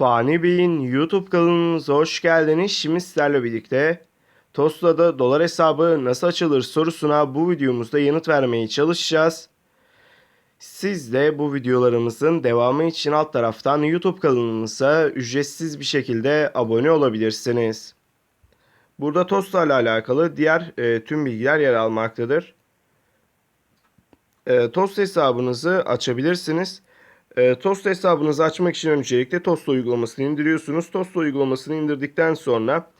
Fani Bey'in YouTube kanalımıza hoş geldiniz. Şimdi sizlerle birlikte Tosla'da dolar hesabı nasıl açılır sorusuna bu videomuzda yanıt vermeye çalışacağız. Siz de bu videolarımızın devamı için alt taraftan YouTube kanalımıza ücretsiz bir şekilde abone olabilirsiniz. Burada Tosla ile alakalı diğer e, tüm bilgiler yer almaktadır. E, Tost hesabınızı açabilirsiniz. E, Tost hesabınızı açmak için öncelikle Tost uygulamasını indiriyorsunuz. Tost uygulamasını indirdikten sonra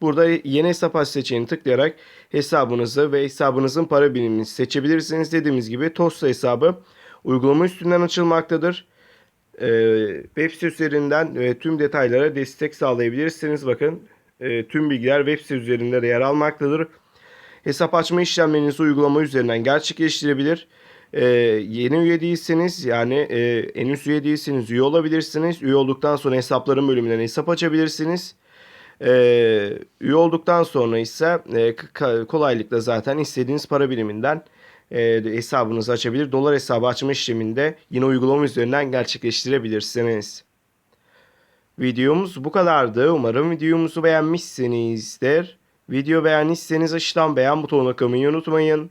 burada yeni hesap aç seçeneğini tıklayarak hesabınızı ve hesabınızın para birimini seçebilirsiniz. Dediğimiz gibi Tost hesabı uygulama üstünden açılmaktadır. E, web sitesi üzerinden e, tüm detaylara destek sağlayabilirsiniz. Bakın e, tüm bilgiler web sitesi üzerinde de yer almaktadır. Hesap açma işlemlerinizi uygulama üzerinden gerçekleştirebilir. Ee, yeni üye değilseniz yani e, en üst üye değilseniz üye olabilirsiniz. Üye olduktan sonra hesapların bölümünden hesap açabilirsiniz. Ee, üye olduktan sonra ise e, kolaylıkla zaten istediğiniz para biriminden e, hesabınızı açabilir. Dolar hesabı açma işleminde yine uygulama üzerinden gerçekleştirebilirsiniz. Videomuz bu kadardı. Umarım videomuzu beğenmişsinizdir. Video beğendiyseniz aşağıdan beğen butonuna kılmayı unutmayın.